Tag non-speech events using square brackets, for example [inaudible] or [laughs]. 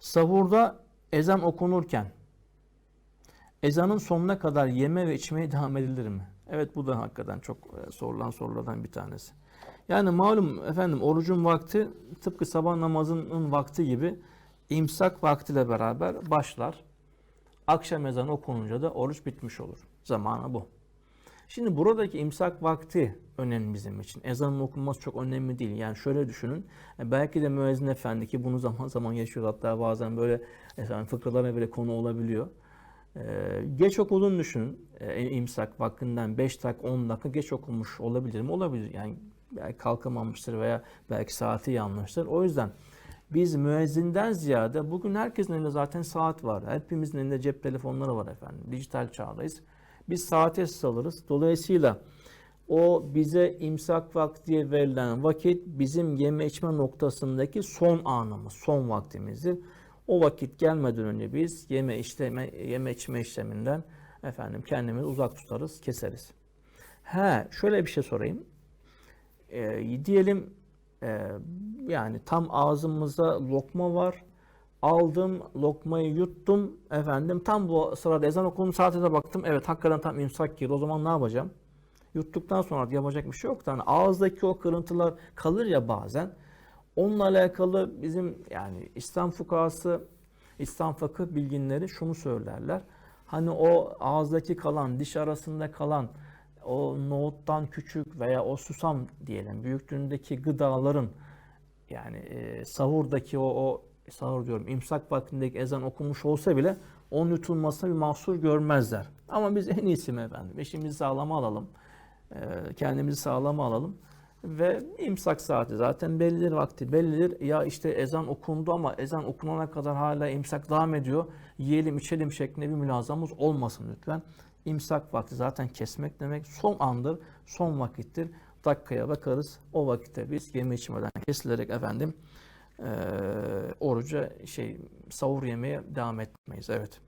Sahurda ezan okunurken ezanın sonuna kadar yeme ve içmeye [laughs] devam edilir mi? Evet bu da hakikaten çok e, sorulan sorulardan bir tanesi. Yani malum efendim orucun vakti tıpkı sabah namazının vakti gibi imsak vaktiyle beraber başlar. Akşam ezanı okununca da oruç bitmiş olur. Zamanı bu. Şimdi buradaki imsak vakti önemli bizim için. Ezanın okunması çok önemli değil. Yani şöyle düşünün. e, Belki de müezzin efendi ki bunu zaman [laughs] zaman yaşıyor. Hatta bazen böyle efendim, fıkralara bile konu olabiliyor. E, geç okuduğunu düşünün. E, imsak vaktinden 5 dakika 10 dakika geç okumuş olabilir mi? Olabilir. Yani belki kalkamamıştır veya belki saati yanlıştır. O yüzden biz müezzinden ziyade bugün herkesin elinde zaten saat var. Hepimizin elinde cep telefonları var efendim. Dijital çağdayız. Biz saate alırız. Dolayısıyla o bize imsak vakti verilen vakit bizim yeme içme noktasındaki son anımız, son vaktimizdir. O vakit gelmeden önce biz yeme işleme, yeme içme işleminden efendim kendimizi uzak tutarız, keseriz. He, şöyle bir şey sorayım. Ee, diyelim e, yani tam ağzımıza lokma var. Aldım lokmayı yuttum efendim tam bu sırada ezan okunun saatine baktım. Evet hakikaten tam imsak girdi. O zaman ne yapacağım? Yuttuktan sonra yapacak bir şey yok. Yani ağızdaki o kırıntılar kalır ya bazen. Onunla alakalı bizim yani İslam fukahası, İslam fıkıh bilginleri şunu söylerler. Hani o ağızdaki kalan, diş arasında kalan o nohuttan küçük veya o susam diyelim büyüklüğündeki gıdaların yani e, sahurdaki o, o sahur diyorum imsak vaktindeki ezan okunmuş olsa bile onun yutulmasına bir mahsur görmezler. Ama biz en iyisi mi efendim? İşimizi sağlama alalım. e, kendimizi sağlama alalım. Ve imsak saati zaten bellidir vakti bellidir. Ya işte ezan okundu ama ezan okunana kadar hala imsak devam ediyor. Yiyelim içelim şeklinde bir mülazamız olmasın lütfen. İmsak vakti zaten kesmek demek son andır, son vakittir. Dakikaya bakarız. O vakitte biz yeme içmeden kesilerek efendim eee oruca şey sahur yemeye devam etmeyiz. Evet.